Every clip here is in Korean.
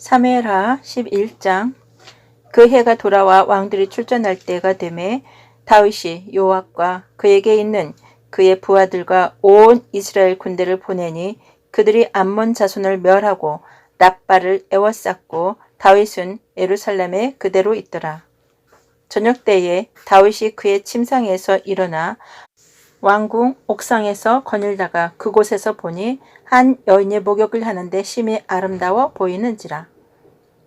사무엘하 11장 그 해가 돌아와 왕들이 출전할 때가 되매 다윗이 요압과 그에게 있는 그의 부하들과 온 이스라엘 군대를 보내니 그들이 암몬 자손을 멸하고 납발을 에워쌌고 다윗은 예루살렘에 그대로 있더라. 저녁 때에 다윗이 그의 침상에서 일어나 왕궁 옥상에서 거닐다가 그곳에서 보니 한 여인의 목욕을 하는데 심히 아름다워 보이는지라.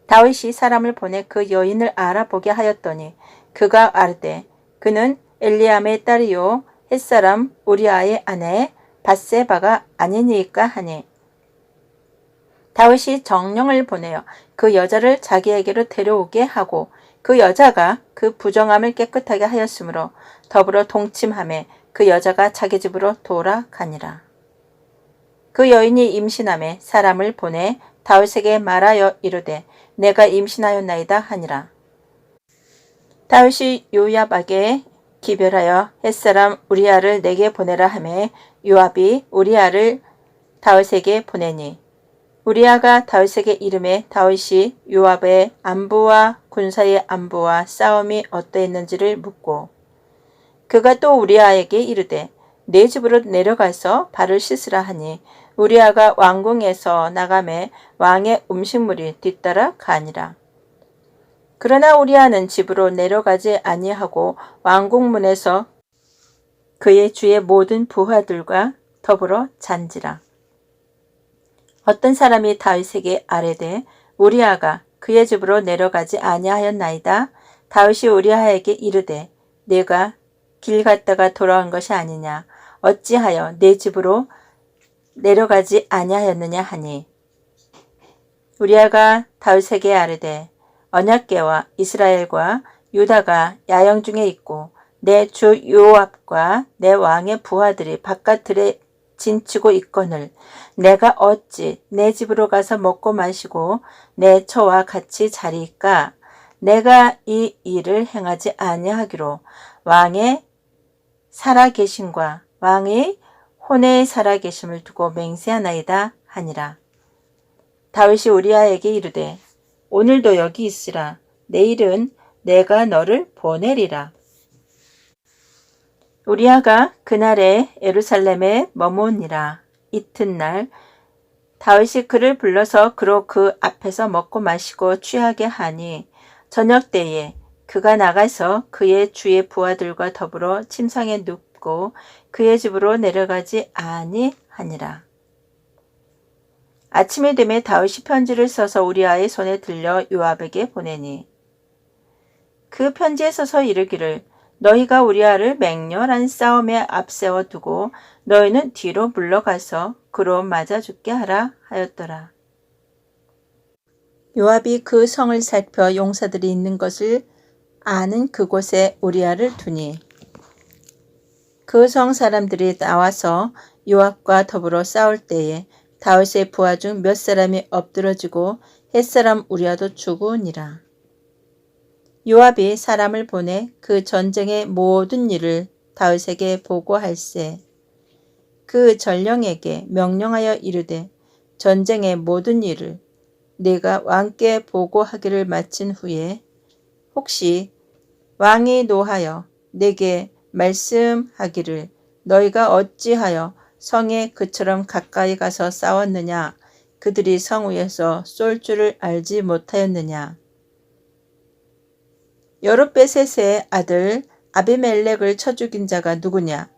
다윗이 사람을 보내 그 여인을 알아보게 하였더니 그가 아르되 그는 엘리암의 딸이요 햇사람 우리아의 아내 바세바가 아니니까 하니 다윗이 정령을 보내어 그 여자를 자기에게로 데려오게 하고 그 여자가 그 부정함을 깨끗하게 하였으므로 더불어 동침함에 그 여자가 자기 집으로 돌아가니라. 그 여인이 임신함에 사람을 보내 다윗에게 말하여 이르되 내가 임신하였나이다 하니라. 다윗이 요압에게 기별하여 햇사람 우리아를 내게 보내라 하매 요압이 우리아를 다윗에게 보내니 우리아가 다윗에게 이름에 다윗이 요압의 안부와 군사의 안부와 싸움이 어떠했는지를 묻고 그가 또 우리아에게 이르되 내 집으로 내려가서 발을 씻으라 하니 우리아가 왕궁에서 나가매 왕의 음식물이 뒤따라 가니라. 그러나 우리아는 집으로 내려가지 아니하고 왕궁문에서 그의 주의 모든 부하들과 더불어 잔지라. 어떤 사람이 다윗에게 아뢰되 우리아가 그의 집으로 내려가지 아니하였나이다. 다윗이 우리아에게 이르되 내가 길 갔다가 돌아온 것이 아니냐. 어찌하여 내 집으로 내려가지 아니하였느냐 하니. 우리아가 다윗에게 아뢰되 언약궤와 이스라엘과 유다가 야영 중에 있고 내 주 요압과 내 왕의 부하들이 바깥들에 진치고 있거늘 내가 어찌 내 집으로 가서 먹고 마시고 내 처와 같이 자리까? 내가 이 일을 행하지 아니하기로 왕의 살아계심과 왕의 혼의 살아계심을 두고 맹세하나이다 하니라. 다윗이 우리아에게 이르되 오늘도 여기 있으라. 내일은 내가 너를 보내리라. 우리아가 그날에 예루살렘에 머무니라. 이튿날 다윗이 그를 불러서 그로 그 앞에서 먹고 마시고 취하게 하니 저녁 때에 그가 나가서 그의 주의 부하들과 더불어 침상에 눕고 그의 집으로 내려가지 아니하니라. 아침에 되매 다윗이 편지를 써서 우리아의 손에 들려 요압에게 보내니 그 편지에 써서 이르기를 너희가 우리아를 맹렬한 싸움에 앞세워 두고 너희는 뒤로 물러가서 그로 맞아 죽게 하라 하였더라. 요압이 그 성을 살펴 용사들이 있는 것을 아는 그곳에 우리아를 두니 그 성 사람들이 나와서 요압과 더불어 싸울 때에 다윗의 부하 중 몇 사람이 엎드러지고 햇사람 우리아도 죽으니라. 요압이 사람을 보내 그 전쟁의 모든 일을 다윗에게 보고할세. 그 전령에게 명령하여 이르되 전쟁의 모든 일을 내가 왕께 보고하기를 마친 후에 혹시 왕이 노하여 내게 말씀하기를 너희가 어찌하여 성에 그처럼 가까이 가서 싸웠느냐? 그들이 성 위에서 쏠 줄을 알지 못하였느냐? 여룻베셋의 아들 아비멜렉을 쳐 죽인 자가 누구냐?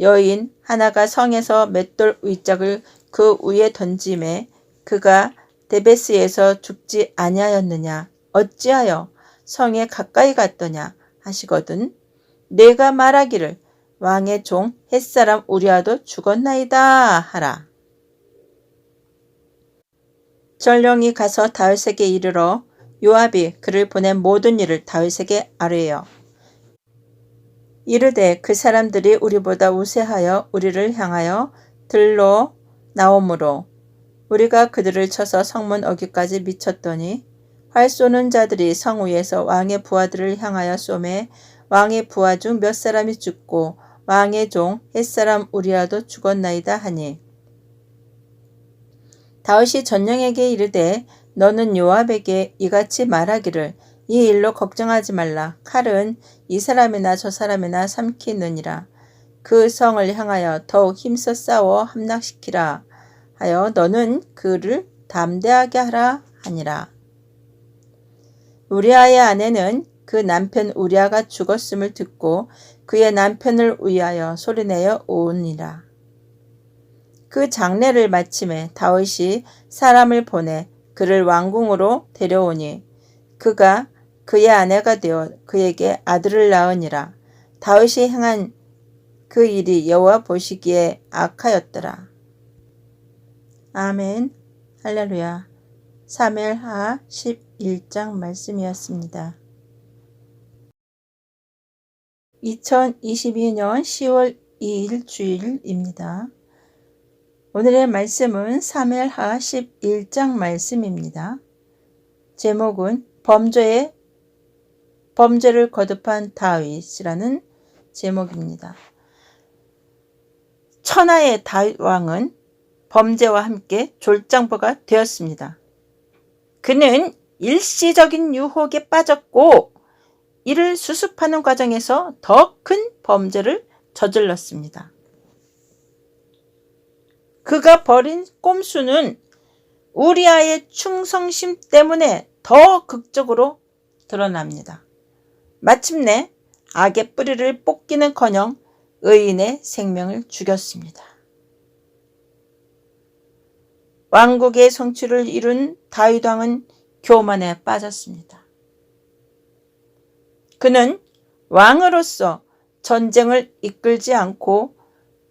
여인 하나가 성에서 맷돌 위짝을 그 위에 던짐에 그가 데베스에서 죽지 아니하였느냐? 어찌하여 성에 가까이 갔더냐 하시거든 내가 말하기를 왕의 종 햇사람 우리아도 죽었나이다 하라. 전령이 가서 다윗에게 이르러 요압이 그를 보낸 모든 일을 다윗에게 아뢰요. 이르되 그 사람들이 우리보다 우세하여 우리를 향하여 들로 나오므로 우리가 그들을 쳐서 성문 어기까지 미쳤더니 활 쏘는 자들이 성 위에서 왕의 부하들을 향하여 쏘매 왕의 부하 중 몇 사람이 죽고 왕의 종 햇사람 우리아도 죽었나이다 하니 다윗이 전령에게 이르되 너는 요압에게 이같이 말하기를 이 일로 걱정하지 말라. 칼은 이 사람이나 저 사람이나 삼키느니라. 그 성을 향하여 더욱 힘써 싸워 함락시키라 하여 너는 그를 담대하게 하라 하니라. 우리아의 아내는 그 남편 우리아가 죽었음을 듣고 그의 남편을 위하여 소리내어 오니라. 그 장례를 마침에 다윗이 사람을 보내 그를 왕궁으로 데려오니 그가 그의 아내가 되어 그에게 아들을 낳으니라. 다윗이 행한 그 일이 여호와 보시기에 악하였더라. 아멘. 할렐루야. 사멜하 11장 말씀이었습니다. 2022년 10월 2일 주일입니다. 오늘의 말씀은 사멜하 11장 말씀입니다. 제목은 범죄의 범죄를 거듭한 다윗이라는 제목입니다. 천하의 다윗 왕은 범죄와 함께 졸장부가 되었습니다. 그는 일시적인 유혹에 빠졌고 이를 수습하는 과정에서 더 큰 범죄를 저질렀습니다. 그가 벌인 꼼수는 우리아의 충성심 때문에 더 극적으로 드러납니다. 마침내 악의 뿌리를 뽑기는커녕 의인의 생명을 죽였습니다. 왕국의 성취를 이룬 다윗 왕은 교만에 빠졌습니다. 그는 왕으로서 전쟁을 이끌지 않고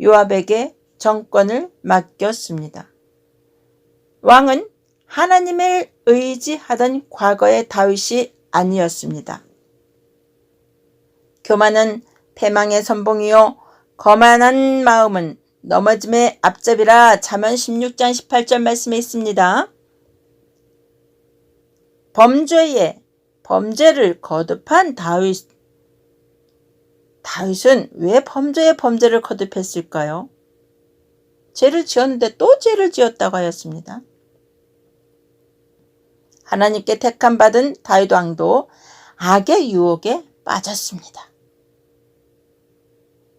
요압에게 정권을 맡겼습니다. 왕은 하나님을 의지하던 과거의 다윗이 아니었습니다. 교만은 패망의 선봉이요 거만한 마음은 넘어짐의 앞잡이라 자면 16장 18절 말씀에 있습니다. 범죄에 범죄를 거듭한 다윗 다윗은 왜 범죄에 범죄를 거듭했을까요? 죄를 지었는데 또 죄를 지었다고 하였습니다. 하나님께 택함 받은 다윗 왕도 악의 유혹에 빠졌습니다.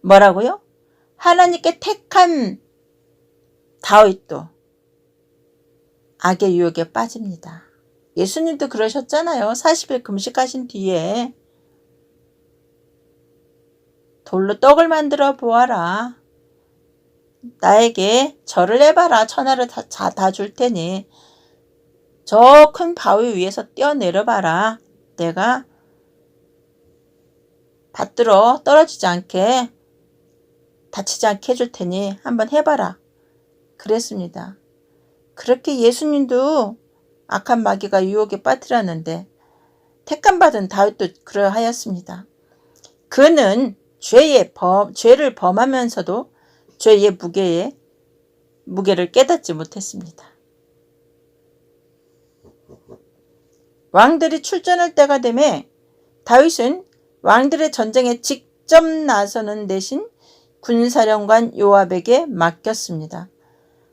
뭐라고요? 하나님께 택한 다윗도 악의 유혹에 빠집니다. 예수님도 그러셨잖아요. 40일 금식하신 뒤에 돌로 떡을 만들어 보아라. 나에게 절을 해봐라. 천하를 다 줄 테니 저 큰 바위 위에서 뛰어내려봐라. 내가 받들어 떨어지지 않게 다치지 않게 해줄 테니 한번 해봐라. 그랬습니다. 그렇게 예수님도 악한 마귀가 유혹에 빠뜨렸는데 택감받은 다윗도 그러하였습니다. 그는 죄의 범, 죄를 범하면서도 죄의 무게에 무게를 깨닫지 못했습니다. 왕들이 출전할 때가 되매 다윗은 왕들의 전쟁에 직접 나서는 대신 군사령관 요압에게 맡겼습니다.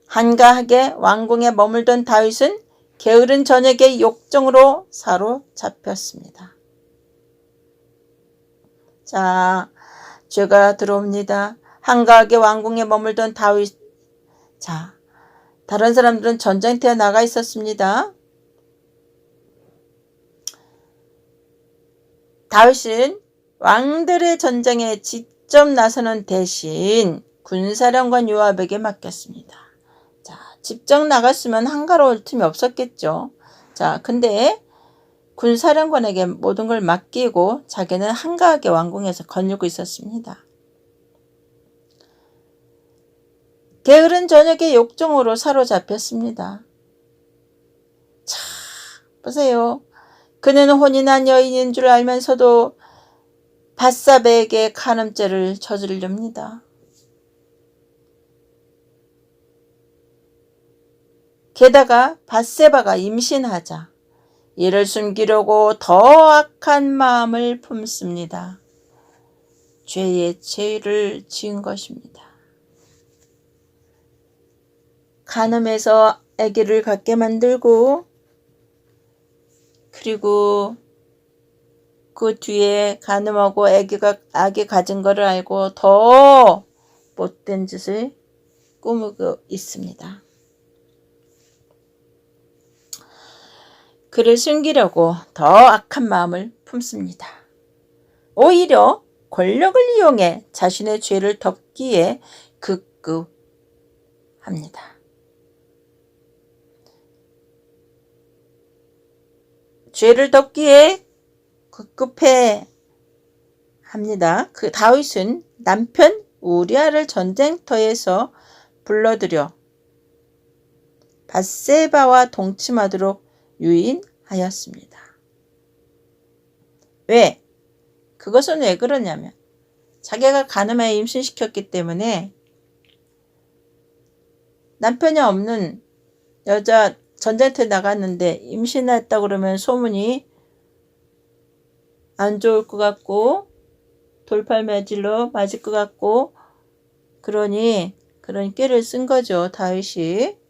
한가하게 왕궁에 머물던 다윗은 게으른 저녁에 욕정으로 사로잡혔습니다. 자, 죄가 들어옵니다. 한가하게 왕궁에 머물던 다윗. 자, 다른 사람들은 전쟁터에 나가 있었습니다. 다윗은 왕들의 전쟁에 지 직접 나서는 대신 군사령관 요압에게 맡겼습니다. 자, 직접 나갔으면 한가로울 틈이 없었겠죠. 자, 근데 군사령관에게 모든 걸 맡기고 자기는 한가하게 왕궁에서 거닐고 있었습니다. 게으른 저녁에 욕정으로 사로잡혔습니다. 자, 보세요. 그는 혼인한 여인인 줄 알면서도 바사베에게 간음죄를 저지르렵니다. 게다가 바세바가 임신하자 이를 숨기려고 더 악한 마음을 품습니다. 죄의 죄를 지은 것입니다. 간음해서 아기를 갖게 만들고 그리고 그 뒤에 가늠하고 아기가 아기 가진 거를 알고 더 못된 짓을 꾸미고 있습니다. 그를 숨기려고 더 악한 마음을 품습니다. 오히려 권력을 이용해 자신의 죄를 덮기에 급급합니다. 죄를 덮기에 급급해 합니다. 그 다윗은 남편 우리아를 전쟁터에서 불러들여 바세바와 동침하도록 유인하였습니다. 왜? 그것은 왜 그러냐면 자기가 가늠하에 임신시켰기 때문에 남편이 없는 여자 전쟁터에 나갔는데 임신했다 그러면 소문이 안 좋을 것 같고 돌팔매질로 맞을 것 같고 그러니 그런 깨를 쓴 거죠 다윗이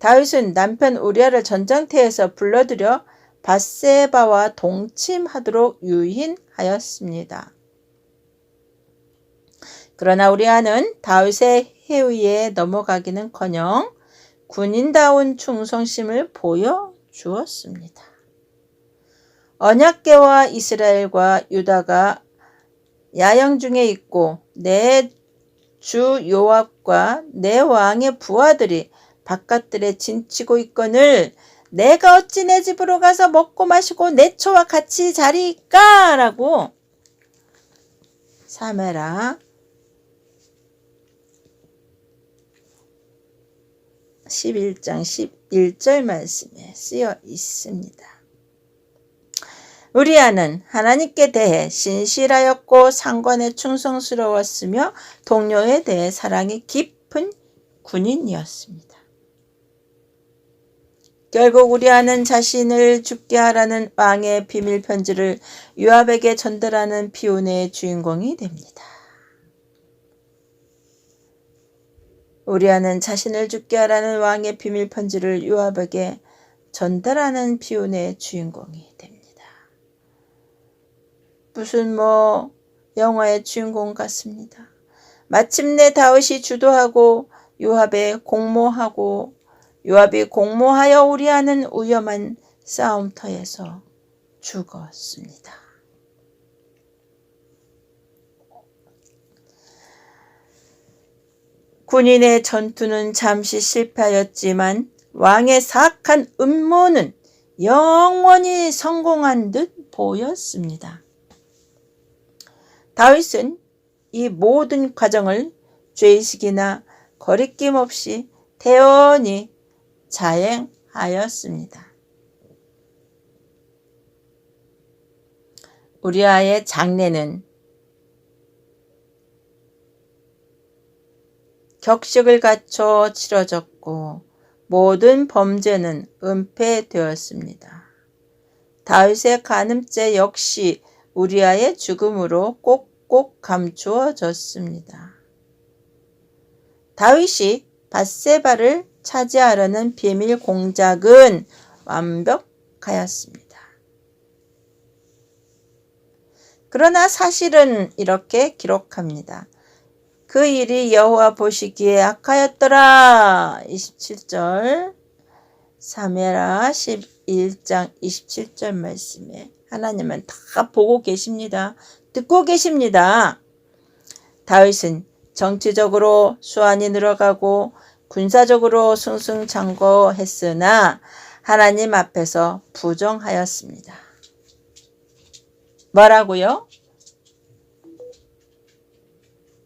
다윗은 남편 우리아를 전장터에서 불러들여 바세바와 동침하도록 유인하였습니다. 그러나 우리아는 다윗의 해위에 넘어가기는커녕 군인다운 충성심을 보여주었습니다. 언약계와 이스라엘과 유다가 야영 중에 있고 내 주 요압과 내 왕의 부하들이 바깥들에 진치고 있거늘 내가 어찌 내 집으로 가서 먹고 마시고 내 초와 같이 자리까? 라고 사메라 11장 11절 말씀에 쓰여 있습니다. 우리아는 하나님께 대해 신실하였고 상관에 충성스러웠으며 동료에 대해 사랑이 깊은 군인이었습니다. 결국 우리 아는 자신을 죽게 하라는 왕의 비밀 편지를 유압에게 전달하는 비운의 주인공이 됩니다. 우리아는 자신을 죽게 하라는 왕의 비밀 편지를 요압에게 전달하는 비운의 주인공이 됩니다. 무슨 뭐 영화의 주인공 같습니다. 마침내 다윗이 주도하고 요압에 공모하고 요압이 공모하여 우리아는 위험한 싸움터에서 죽었습니다. 군인의 전투는 잠시 실패하였지만 왕의 사악한 음모는 영원히 성공한 듯 보였습니다. 다윗은 이 모든 과정을 죄의식이나 거리낌 없이 태연히 자행하였습니다. 우리아의 장례는 격식을 갖춰 치러졌고 모든 범죄는 은폐되었습니다. 다윗의 간음죄 역시 우리아의 죽음으로 꼭꼭 감추어졌습니다. 다윗이 바세바를 차지하려는 비밀 공작은 완벽하였습니다. 그러나 사실은 이렇게 기록합니다. 그 일이 여호와 보시기에 악하였더라. 27절 사메라 11장 27절 말씀에 하나님은 다 보고 계십니다. 듣고 계십니다. 다윗은 정치적으로 수완이 늘어가고 군사적으로 승승장구했으나 하나님 앞에서 부정하였습니다. 뭐라고요?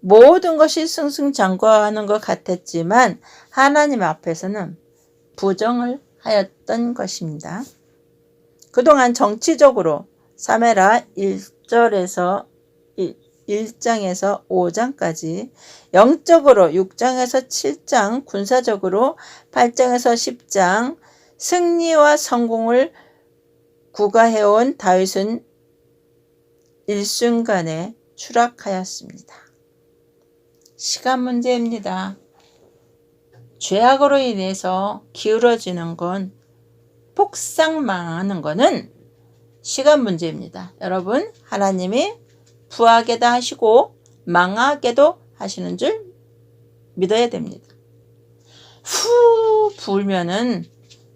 모든 것이 승승장구하는 것 같았지만 하나님 앞에서는 부정을 하였던 것입니다. 그동안 정치적으로 사메라 1절에서 1장에서 5장까지 영적으로 6장에서 7장 군사적으로 8장에서 10장 승리와 성공을 구가해온 다윗은 일순간에 추락하였습니다. 시간 문제입니다. 죄악으로 인해서 기울어지는 건 폭삭 망하는 거는 시간 문제입니다. 여러분, 하나님이 부하게도 하시고 망하게도 하시는 줄 믿어야 됩니다. 후 불면은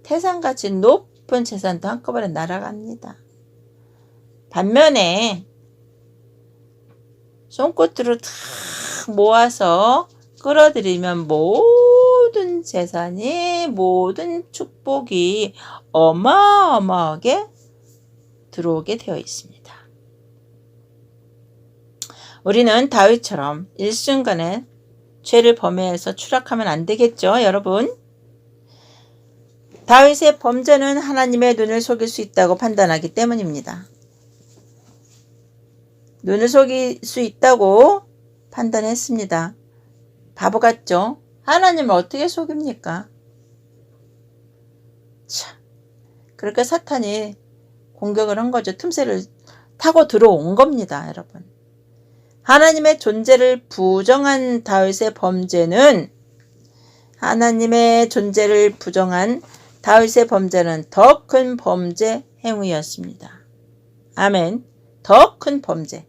태산같이 높은 재산도 한꺼번에 날아갑니다. 반면에 손끝으로 다 모아서 끌어들이면 모든 재산이 모든 축복이 어마어마하게 들어오게 되어 있습니다. 우리는 다윗처럼 일순간에 죄를 범해서 추락하면 안 되겠죠, 여러분? 다윗의 범죄는 하나님의 눈을 속일 수 있다고 판단하기 때문입니다. 눈을 속일 수 있다고 판단했습니다. 바보 같죠? 하나님을 어떻게 속입니까? 참. 그렇게 사탄이 공격을 한 거죠. 틈새를 타고 들어온 겁니다, 여러분. 하나님의 존재를 부정한 다윗의 범죄는 하나님의 존재를 부정한 다윗의 범죄는 더 큰 범죄 행위였습니다. 아멘. 더 큰 범죄.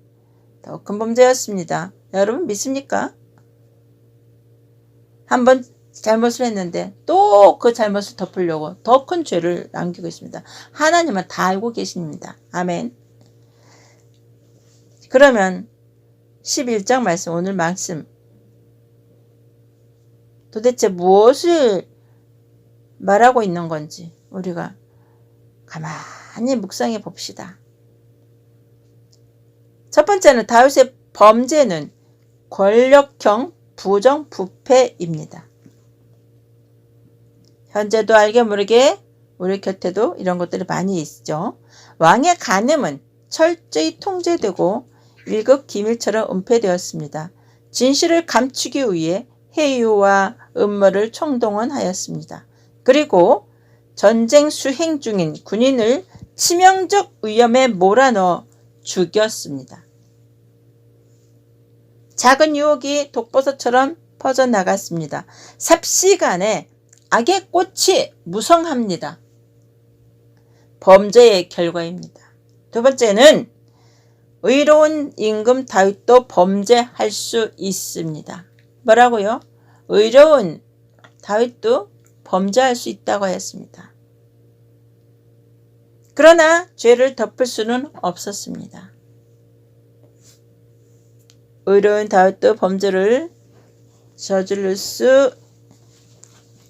더 큰 범죄였습니다. 여러분 믿습니까? 한번 잘못을 했는데 또 그 잘못을 덮으려고 더 큰 죄를 남기고 있습니다. 하나님은 다 알고 계십니다. 아멘. 그러면 11장 말씀 오늘 말씀 도대체 무엇을 말하고 있는 건지 우리가 가만히 묵상해 봅시다. 첫 번째는 다윗의 범죄는 권력형 부정 부패입니다. 현재도 알게 모르게 우리 곁에도 이런 것들이 많이 있죠. 왕의 간음은 철저히 통제되고 일급 기밀처럼 은폐되었습니다. 진실을 감추기 위해 해유와 음모를 총동원하였습니다. 그리고 전쟁 수행 중인 군인을 치명적 위험에 몰아넣어 죽였습니다. 작은 유혹이 독버섯처럼 퍼져나갔습니다. 삽시간에 악의 꽃이 무성합니다. 범죄의 결과입니다. 두 번째는 의로운 임금 다윗도 범죄할 수 있습니다. 뭐라고요? 의로운 다윗도 범죄할 수 있다고 하였습니다. 그러나 죄를 덮을 수는 없었습니다. 의로운 다윗도 범죄를 저지를 수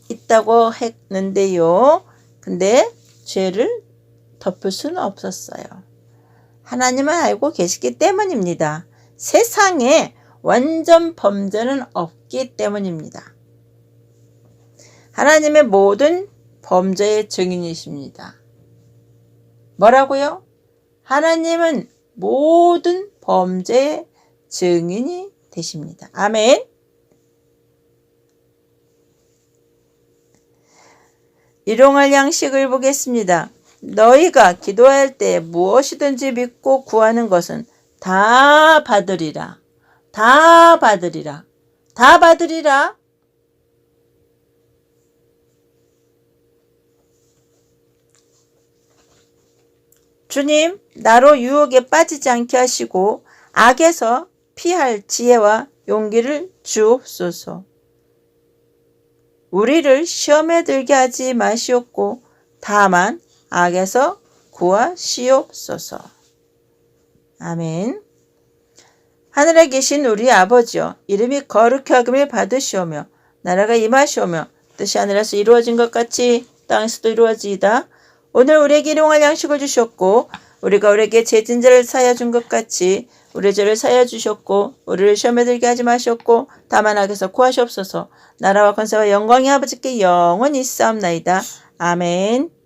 있다고 했는데요. 근데 죄를 덮을 수는 없었어요. 하나님은 알고 계시기 때문입니다. 세상에 완전 범죄는 없기 때문입니다. 하나님의 모든 범죄의 증인이십니다. 뭐라고요? 하나님은 모든 범죄의 증인이 되십니다. 아멘. 일용할 양식을 보겠습니다. 너희가 기도할 때 무엇이든지 믿고 구하는 것은 다 받으리라. 다 받으리라. 다 받으리라. 주님, 나로 유혹에 빠지지 않게 하시고 악에서 피할 지혜와 용기를 주옵소서. 우리를 시험에 들게 하지 마시옵고 다만 악에서 구하시옵소서. 아멘. 하늘에 계신 우리 아버지여 이름이 거룩히 하금을 받으시오며 나라가 임하시오며 뜻이 하늘에서 이루어진 것 같이 땅에서도 이루어지이다. 오늘 우리에게 일용할 양식을 주셨고 우리가 우리에게 죄진 자를 사여 준 것 같이 우리 죄를 사여 주셨고 우리를 시험에 들게 하지 마셨고 다만 악에서 구하시옵소서 나라와 권세와 영광이 아버지께 영원히 있사옵나이다. 아멘